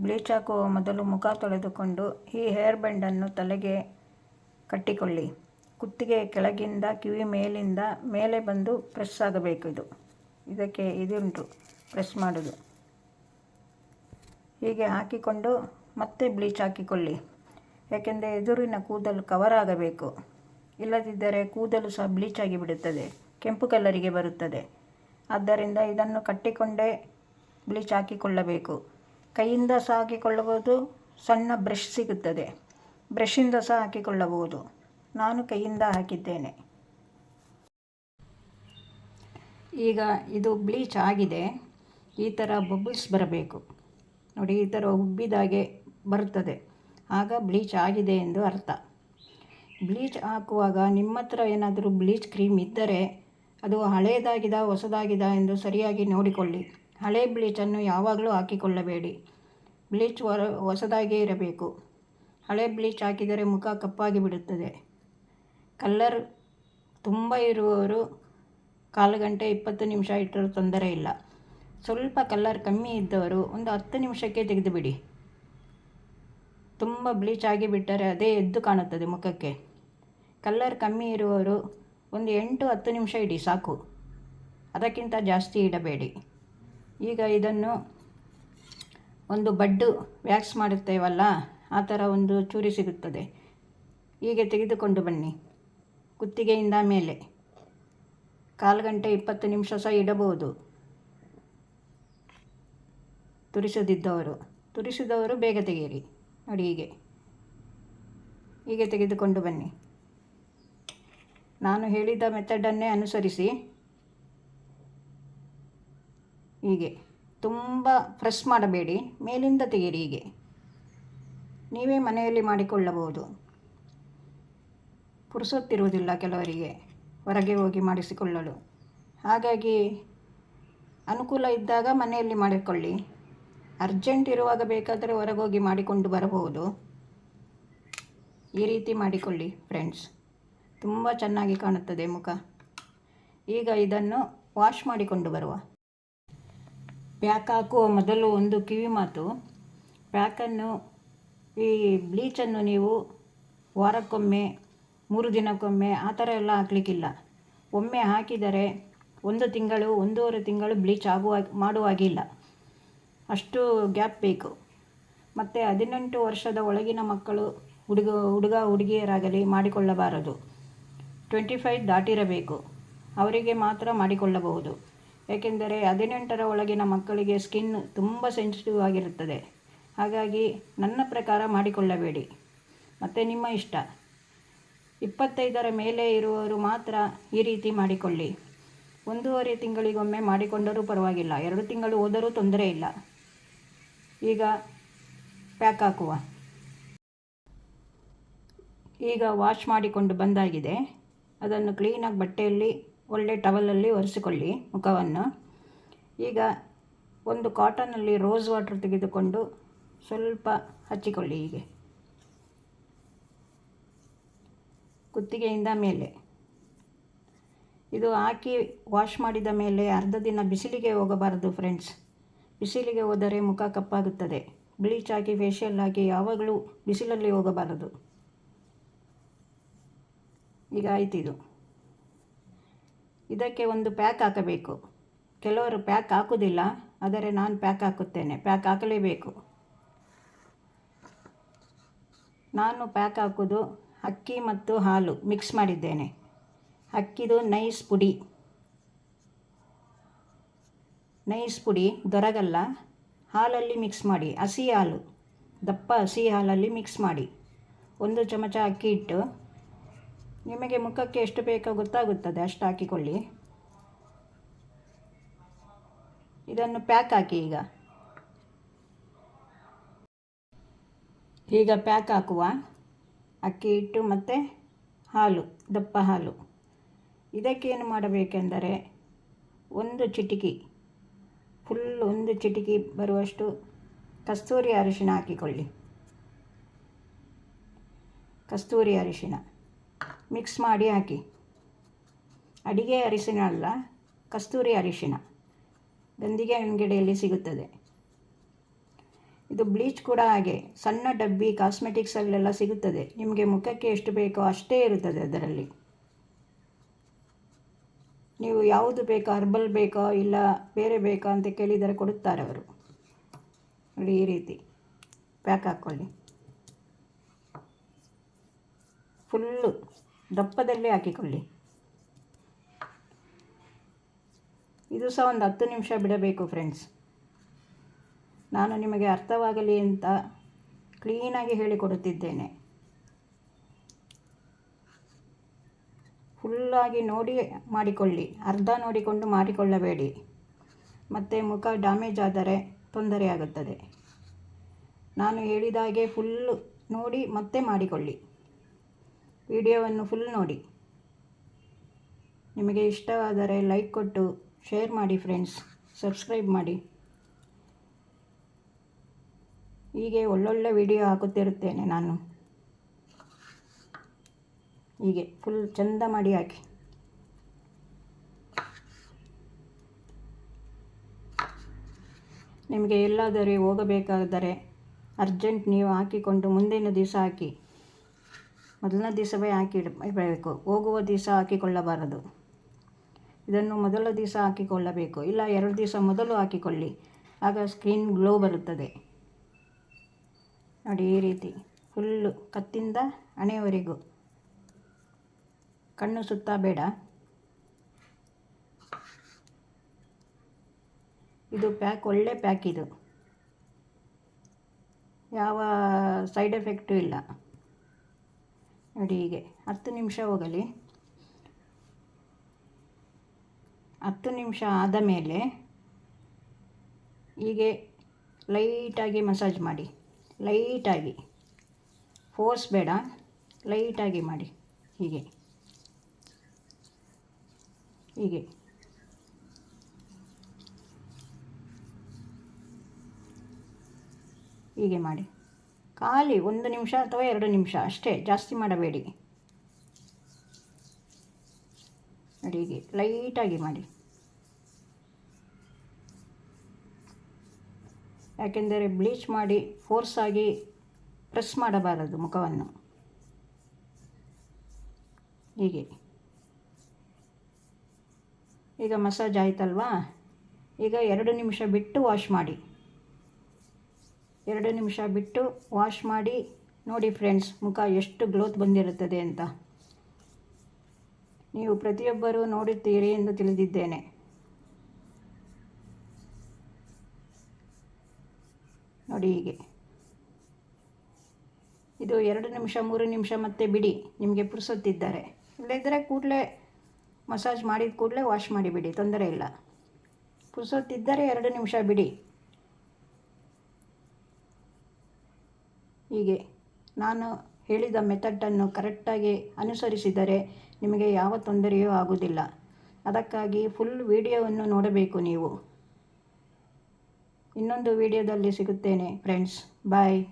Bleach ಹಾಕುವ ಮೊದಲು ಮುಖ ತೊಳೆದುಕೊಂಡು ಈ ಹೇರ್ ಬ್ಯಾಂಡನ್ನು ತಲೆಗೆ ಕಟ್ಟಿಕೊಳ್ಳಿ. ಕುತ್ತಿಗೆ ಕೆಳಗಿಂದ ಕಿವಿ ಮೇಲಿಂದ ಮೇಲೆ ಬಂದು ಪ್ರೆಸ್ ಆಗಬೇಕು ಇದು. ಇದಕ್ಕೆ ಇದುಂಟು. ಪ್ರೆಸ್ ಮಾಡೋದು. ಹೀಗೆ ಹಾಕಿಕೊಂಡು ಮತ್ತೆ ಬ್ಲೀಚ್ ಹಾಕಿಕೊಳ್ಳಿ. ಯಾಕೆಂದರೆ ಎದುರಿನ ಕೂದಲು ಕವರ್ ಆಗಬೇಕು. ಇಲ್ಲದಿದ್ದರೆ ಕೂದಲು ಸಹ ಬ್ಲೀಚ್ ಆಗಿಬಿಡುತ್ತದೆ ಕೆಂಪು ಕಲರಿಗೆ ಬರುತ್ತದೆ. ಆದ್ದರಿಂದ ಇದನ್ನು ಕಟ್ಟಿಕೊಂಡೇ ಬ್ಲೀಚ್ ಹಾಕಿಕೊಳ್ಳಬೇಕು. ಕೈಯಿಂದ ಸಹ ಹಾಕಿಕೊಳ್ಳಬಹುದು, ಸಣ್ಣ ಬ್ರಷ್ ಸಿಗುತ್ತದೆ. ಬ್ರಷಿಂದ ಸಹ ಹಾಕಿಕೊಳ್ಳಬಹುದು. ನಾನು ಕೈಯಿಂದ ಹಾಕಿದ್ದೇನೆ. ಈಗ ಇದು ಬ್ಲೀಚ್ ಆಗಿದೆ. ಈ ಥರ ಬಬಲ್ಸ್ ಬರಬೇಕು. ನೋಡಿ, ಈ ಥರ ಉಬ್ಬಿದಾಗೆ ಬರುತ್ತದೆ. ಆಗ ಬ್ಲೀಚ್ ಆಗಿದೆ ಎಂದು ಅರ್ಥ. ಬ್ಲೀಚ್ ಹಾಕುವಾಗ ನಿಮ್ಮ ಹತ್ರ ಏನಾದರೂ ಬ್ಲೀಚ್ ಕ್ರೀಮ್ ಇದ್ದರೆ ಅದು ಹಳೆಯದಾಗಿದಾ ಹೊಸದಾಗಿದ ಎಂದು ಸರಿಯಾಗಿ ನೋಡಿಕೊಳ್ಳಿ. ಹಳೆ ಬ್ಲೀಚನ್ನು ಯಾವಾಗಲೂ ಹಾಕಿಕೊಳ್ಳಬೇಡಿ. ಬ್ಲೀಚ್ ಹೊರ ಇರಬೇಕು. ಹಳೆ ಬ್ಲೀಚ್ ಹಾಕಿದರೆ ಮುಖ ಕಪ್ಪಾಗಿ ಬಿಡುತ್ತದೆ. ಕಲ್ಲರ್ ತುಂಬ ಇರುವವರು ಕಾಲು ಗಂಟೆ ಇಪ್ಪತ್ತು ನಿಮಿಷ ಇಟ್ಟರೂ ತೊಂದರೆ ಇಲ್ಲ. ಸ್ವಲ್ಪ ಕಲ್ಲರ್ ಕಮ್ಮಿ ಇದ್ದವರು ಒಂದು ಹತ್ತು ನಿಮಿಷಕ್ಕೆ ತೆಗೆದುಬಿಡಿ. ತುಂಬ ಬ್ಲೀಚ್ ಆಗಿ ಬಿಟ್ಟರೆ ಅದೇ ಎದ್ದು ಕಾಣುತ್ತದೆ ಮುಖಕ್ಕೆ. ಕಲ್ಲರ್ ಕಮ್ಮಿ ಇರುವವರು ಒಂದು ಎಂಟು ಹತ್ತು ನಿಮಿಷ ಇಡಿ, ಸಾಕು. ಅದಕ್ಕಿಂತ ಜಾಸ್ತಿ ಇಡಬೇಡಿ. ಈಗ ಇದನ್ನು ಒಂದು ಬಡ್ಡು ವ್ಯಾಕ್ಸ್ ಮಾಡುತ್ತೇವಲ್ಲ, ಆ ಥರ ಒಂದು ಚೂರಿ ಸಿಗುತ್ತದೆ. ಹೀಗೆ ತೆಗೆದುಕೊಂಡು ಬನ್ನಿ. ಕುತ್ತಿಗೆಯಿಂದ ಮೇಲೆ. ಕಾಲು ಗಂಟೆ ಇಪ್ಪತ್ತು ನಿಮಿಷ ಸಹ ಇಡಬಹುದು. ತುರಿಸದಿದ್ದವರು. ತುರಿಸಿದವರು ಬೇಗ ತೆಗೆಯಿರಿ. ನೋಡಿ ಹೀಗೆ. ಹೀಗೆ ತೆಗೆದುಕೊಂಡು ಬನ್ನಿ. ನಾನು ಹೇಳಿದ ಮೆಥಡನ್ನೇ ಅನುಸರಿಸಿ. ಹೀಗೆ. ತುಂಬ ಫ್ರೆಶ್ ಮಾಡಬೇಡಿ. ಮೇಲಿಂದ ತೆಗೀರಿ ಹೀಗೆ. ನೀವೇ ಮನೆಯಲ್ಲಿ ಮಾಡಿಕೊಳ್ಳಬಹುದು. ಪುರುಸೊತ್ತಿರುವುದಿಲ್ಲ ಕೆಲವರಿಗೆ. ಹೊರಗೆ ಹೋಗಿ ಮಾಡಿಸಿಕೊಳ್ಳಲು. ಹಾಗಾಗಿ ಅನುಕೂಲ ಇದ್ದಾಗ ಮನೆಯಲ್ಲಿ ಮಾಡಿಕೊಳ್ಳಿ. ಅರ್ಜೆಂಟ್ ಇರುವಾಗ ಬೇಕಾದರೆ ಹೊರಗೋಗಿ ಮಾಡಿಕೊಂಡು ಬರಬಹುದು. ಈ ರೀತಿ ಮಾಡಿಕೊಳ್ಳಿ ಫ್ರೆಂಡ್ಸ್. ತುಂಬ ಚೆನ್ನಾಗಿ ಕಾಣುತ್ತದೆ ಮುಖ. ಈಗ ಇದನ್ನು ವಾಶ್ ಮಾಡಿಕೊಂಡು ಬರುವ. ಪ್ಯಾಕ್ ಹಾಕುವ ಮೊದಲು ಒಂದು ಕಿವಿ ಮಾತು. ಪ್ಯಾಕನ್ನು, ಈ ಬ್ಲೀಚನ್ನು ನೀವು ವಾರಕ್ಕೊಮ್ಮೆ, ಮೂರು ದಿನಕ್ಕೊಮ್ಮೆ ಆ ಥರ ಎಲ್ಲ ಹಾಕಲಿಕ್ಕಿಲ್ಲ. ಒಮ್ಮೆ ಹಾಕಿದರೆ ಒಂದು ತಿಂಗಳು, ಒಂದೂವರೆ ತಿಂಗಳು ಬ್ಲೀಚ್ ಆಗುವ, ಮಾಡುವಾಗಿಲ್ಲ. ಅಷ್ಟು ಗ್ಯಾಪ್ ಬೇಕು. ಮತ್ತು ಹದಿನೆಂಟು ವರ್ಷದ ಒಳಗಿನ ಮಕ್ಕಳು ಹುಡುಗ ಹುಡುಗ, ಹುಡುಗಿಯರಾಗಲಿ ಮಾಡಿಕೊಳ್ಳಬಾರದು. ಟ್ವೆಂಟಿ ಫೈವ್ ದಾಟಿರಬೇಕು. ಅವರಿಗೆ ಮಾತ್ರ ಮಾಡಿಕೊಳ್ಳಬಹುದು. ಏಕೆಂದರೆ ಹದಿನೆಂಟರ ಒಳಗಿನ ಮಕ್ಕಳಿಗೆ ಸ್ಕಿನ್ ತುಂಬ ಸೆನ್ಸಿಟಿವ್ ಆಗಿರುತ್ತದೆ. ಹಾಗಾಗಿ ನನ್ನ ಪ್ರಕಾರ ಮಾಡಿಕೊಳ್ಳಬೇಡಿ. ಮತ್ತು ನಿಮ್ಮ ಇಷ್ಟ. ಇಪ್ಪತ್ತೈದರ ಮೇಲೆ ಇರುವವರು ಮಾತ್ರ ಈ ರೀತಿ ಮಾಡಿಕೊಳ್ಳಿ. ಒಂದೂವರೆ ತಿಂಗಳಿಗೊಮ್ಮೆ ಮಾಡಿಕೊಂಡರೂ ಪರವಾಗಿಲ್ಲ. ಎರಡು ತಿಂಗಳು ಹೋದರೂ ತೊಂದರೆ ಇಲ್ಲ. ಈಗ ಪ್ಯಾಕ್ ಹಾಕುವ. ಈಗ ವಾಶ್ ಮಾಡಿಕೊಂಡು ಬಂದಾಗಿದೆ. ಅದನ್ನು ಕ್ಲೀನಾಗಿ ಬಟ್ಟೆಯಲ್ಲಿ ಒಳ್ಳೆ ಟವಲಲ್ಲಿ ಒರೆಸಿಕೊಳ್ಳಿ ಮುಖವನ್ನು. ಈಗ ಒಂದು ಕಾಟನಲ್ಲಿ ರೋಸ್ ವಾಟರ್ ತೆಗೆದುಕೊಂಡು ಸ್ವಲ್ಪ ಹಚ್ಚಿಕೊಳ್ಳಿ ಹೀಗೆ. ಕುತ್ತಿಗೆಯಿಂದ ಮೇಲೆ. ಇದು ಹಾಕಿ ವಾಶ್ ಮಾಡಿದ ಮೇಲೆ ಅರ್ಧ ದಿನ ಬಿಸಿಲಿಗೆ ಹೋಗಬಾರದು ಫ್ರೆಂಡ್ಸ್ ಬಿಸಿಲಿಗೆ ಹೋದರೆ ಮುಖ ಕಪ್ಪಾಗುತ್ತದೆ. ಬ್ಲೀಚ್ ಹಾಕಿ ಫೇಶಿಯಲ್ ಹಾಕಿ ಯಾವಾಗಲೂ ಬಿಸಿಲಲ್ಲಿ ಹೋಗಬಾರದು. ಈಗ ಆಯ್ತಿದು. ಇದಕ್ಕೆ ಒಂದು ಪ್ಯಾಕ್ ಹಾಕಬೇಕು. ಕೆಲವರು ಪ್ಯಾಕ್ ಹಾಕುವುದಿಲ್ಲ, ಆದರೆ ನಾನು ಪ್ಯಾಕ್ ಹಾಕುತ್ತೇನೆ. ಪ್ಯಾಕ್ ಹಾಕಲೇಬೇಕು. ನಾನು ಪ್ಯಾಕ್ ಹಾಕೋದು ಅಕ್ಕಿ ಮತ್ತು ಹಾಲು ಮಿಕ್ಸ್ ಮಾಡಿದ್ದೇನೆ. ಅಕ್ಕಿದು ನೈಸ್ ಪುಡಿ. ನೈಸ್ ಪುಡಿ ದೊರಗಲ್ಲ, ಹಾಲಲ್ಲಿ ಮಿಕ್ಸ್ ಮಾಡಿ. ಹಸಿ ಹಾಲು, ದಪ್ಪ ಹಸಿ ಹಾಲಲ್ಲಿ ಮಿಕ್ಸ್ ಮಾಡಿ. ಒಂದು ಚಮಚ ಅಕ್ಕಿ ಇಟ್ಟು ನಿಮಗೆ ಮುಖಕ್ಕೆ ಎಷ್ಟು ಬೇಕೋ ಗೊತ್ತಾಗುತ್ತದೆ, ಅಷ್ಟು ಹಾಕಿಕೊಳ್ಳಿ. ಇದನ್ನು ಪ್ಯಾಕ್ ಹಾಕಿ ಈಗ. ಈಗ ಪ್ಯಾಕ್ ಹಾಕುವ ಅಕ್ಕಿ ಹಿಟ್ಟು ಮತ್ತು ಹಾಲು, ದಪ್ಪ ಹಾಲು. ಇದಕ್ಕೇನು ಮಾಡಬೇಕೆಂದರೆ ಒಂದು ಚಿಟಿಕಿ ಫುಲ್ ಒಂದು ಚಿಟಿಕಿ ಬರುವಷ್ಟು ಕಸ್ತೂರಿ ಅರಿಶಿಣ ಹಾಕಿಕೊಳ್ಳಿ. ಕಸ್ತೂರಿ ಅರಿಶಿಣ. ಮಿಕ್ಸ್ ಮಾಡಿ ಹಾಕಿ. ಅಡಿಗೆ ಅರಿಶಿನ ಅಲ್ಲ, ಕಸ್ತೂರಿ ಅರಿಶಿನ. ಗಂದಿಗೆ ಅಂಗಡಿಯಲ್ಲಿ ಸಿಗುತ್ತದೆ. ಇದು ಬ್ಲೀಚ್ ಕೂಡ ಹಾಗೆ. ಸಣ್ಣ ಡಬ್ಬಿ ಕಾಸ್ಮೆಟಿಕ್ಸಲ್ಲೆಲ್ಲ ಸಿಗುತ್ತದೆ. ನಿಮಗೆ ಮುಖಕ್ಕೆ ಎಷ್ಟು ಬೇಕೋ ಅಷ್ಟೇ ಇರುತ್ತದೆ ಅದರಲ್ಲಿ. ನೀವು ಯಾವುದು ಬೇಕೋ, ಹರ್ಬಲ್ ಬೇಕೋ, ಇಲ್ಲ ಬೇರೆ ಬೇಕೋ ಅಂತ ಕೇಳಿದರೆ ಕೊಡುತ್ತಾರೆ ಅವರು. ನೋಡಿ ಈ ರೀತಿ. ಪ್ಯಾಕ್ ಹಾಕ್ಕೊಳ್ಳಿ ಫುಲ್ಲು. ದಪ್ಪದಲ್ಲೇ ಹಾಕಿಕೊಳ್ಳಿ. ಇದು ಸಹ ಒಂದು ಹತ್ತು ನಿಮಿಷ ಬಿಡಬೇಕು ಫ್ರೆಂಡ್ಸ್ ನಾನು ನಿಮಗೆ ಅರ್ಥವಾಗಲಿ ಅಂತ ಕ್ಲೀನಾಗಿ ಹೇಳಿಕೊಡುತ್ತಿದ್ದೇನೆ. ಫುಲ್ಲಾಗಿ ನೋಡಿ ಮಾಡಿಕೊಳ್ಳಿ. ಅರ್ಧ ನೋಡಿಕೊಂಡು ಮಾಡಿಕೊಳ್ಳಬೇಡಿ. ಮತ್ತು ಮುಖ ಡ್ಯಾಮೇಜ್ ಆದರೆ ತೊಂದರೆ ಆಗುತ್ತದೆ. ನಾನು ಹೇಳಿದಾಗೆ ಫುಲ್ಲು ನೋಡಿ ಮತ್ತೆ ಮಾಡಿಕೊಳ್ಳಿ. ವಿಡಿಯೋವನ್ನು ಫುಲ್ ನೋಡಿ. ನಿಮಗೆ ಇಷ್ಟವಾದರೆ ಲೈಕ್ ಕೊಟ್ಟು ಶೇರ್ ಮಾಡಿ ಫ್ರೆಂಡ್ಸ್ ಸಬ್ಸ್ಕ್ರೈಬ್ ಮಾಡಿ. ಹೀಗೆ ಒಳ್ಳೊಳ್ಳೆ ವಿಡಿಯೋ ಹಾಕುತ್ತಿರುತ್ತೇನೆ ನಾನು. ಹೀಗೆ ಫುಲ್ ಚಂದ ಮಾಡಿ ಹಾಕಿ. ನಿಮಗೆ ಎಲ್ಲಾದರೂ ಹೋಗಬೇಕಾದರೆ ಅರ್ಜೆಂಟ್ ನೀವು ಹಾಕಿಕೊಂಡು ಮುಂದಿನ ದಿವಸ ಹಾಕಿ. ಮೊದಲನೇ ದಿವಸವೇ ಹಾಕಿ ಇಡಬೇಕು. ಹೋಗುವ ದಿವಸ ಹಾಕಿಕೊಳ್ಳಬಾರದು. ಇದನ್ನು ಮೊದಲ ದಿವಸ ಹಾಕಿಕೊಳ್ಳಬೇಕು. ಇಲ್ಲ, ಎರಡು ದಿವಸ ಮೊದಲು ಹಾಕಿಕೊಳ್ಳಿ. ಆಗ ಸ್ಕ್ರೀನ್ ಗ್ಲೋ ಬರುತ್ತದೆ. ನೋಡಿ, ಈ ರೀತಿ. ಫುಲ್ಲು ಕತ್ತಿಂದ ಹಣೆಯವರೆಗೂ ಕಣ್ಣು ಸುತ್ತ ಬೇಡ. ಇದು ಪ್ಯಾಕ್, ಒಳ್ಳೆ ಪ್ಯಾಕ್ ಇದು. ಯಾವ ಸೈಡ್ ಎಫೆಕ್ಟು ಇಲ್ಲ. ನೋಡಿ ಹೀಗೆ. ಹತ್ತು ನಿಮಿಷ ಹೋಗಲಿ. ಹತ್ತು ನಿಮಿಷ ಆದ ಮೇಲೆ ಹೀಗೆ ಲೈಟಾಗಿ ಮಸಾಜ್ ಮಾಡಿ. ಲೈಟಾಗಿ. ಫೋರ್ಸ್ ಬೇಡ. ಲೈಟಾಗಿ ಮಾಡಿ. ಹೀಗೆ. ಹೀಗೆ. ಹೀಗೆ ಮಾಡಿ. ಖಾಲಿ ಒಂದು ನಿಮಿಷ ಅಥವಾ ಎರಡು ನಿಮಿಷ, ಅಷ್ಟೇ. ಜಾಸ್ತಿ ಮಾಡಬೇಡಿ. ಅಡಿಗೆ ಲೈಟಾಗಿ ಮಾಡಿ. ಯಾಕೆಂದರೆ ಬ್ಲೀಚ್ ಮಾಡಿ ಫೋರ್ಸ್ ಆಗಿ ಪ್ರೆಸ್ ಮಾಡಬಾರದು ಮುಖವನ್ನು. ಹೀಗೆ. ಈಗ ಮಸಾಜ್ ಆಯ್ತಲ್ವಾ? ಈಗ ಎರಡು ನಿಮಿಷ ಬಿಟ್ಟು ವಾಶ್ ಮಾಡಿ. ಎರಡು ನಿಮಿಷ ಬಿಟ್ಟು ವಾಶ್ ಮಾಡಿ, ನೋಡಿ ಫ್ರೆಂಡ್ಸ್ ಮುಖ ಎಷ್ಟು ಗ್ಲೋತ್ ಬಂದಿರುತ್ತದೆ ಅಂತ. ನೀವು ಪ್ರತಿಯೊಬ್ಬರೂ ನೋಡುತ್ತೀರಿ ಎಂದು ತಿಳಿದಿದ್ದೇನೆ. ನೋಡಿ ಹೀಗೆ. ಇದು ಎರಡು ನಿಮಿಷ, ಮೂರು ನಿಮಿಷ ಮತ್ತೆ ಬಿಡಿ, ನಿಮಗೆ ಪುರ್ಸೊತ್ತಿದ್ದಾರೆ. ಇಲ್ಲದಿದ್ದರೆ ಕೂಡಲೇ ಮಸಾಜ್ ಮಾಡಿದ ಕೂಡಲೇ ವಾಶ್ ಮಾಡಿಬಿಡಿ ತೊಂದರೆ ಇಲ್ಲ. ಪುರ್ಸೊತ್ತಿದ್ದರೆ ಎರಡು ನಿಮಿಷ ಬಿಡಿ. ಹೀಗೆ ನಾನು ಹೇಳಿದ ಮೆಥಡನ್ನು ಕರೆಕ್ಟಾಗಿ ಅನುಸರಿಸಿದರೆ ನಿಮಗೆ ಯಾವ ತೊಂದರೆಯೂ ಆಗುವುದಿಲ್ಲ. ಅದಕ್ಕಾಗಿ ಫುಲ್ ವಿಡಿಯೋವನ್ನು ನೋಡಬೇಕು ನೀವು. ಇನ್ನೊಂದು ವಿಡಿಯೋದಲ್ಲಿ ಸಿಗುತ್ತೇನೆ ಫ್ರೆಂಡ್ಸ್ ಬಾಯ್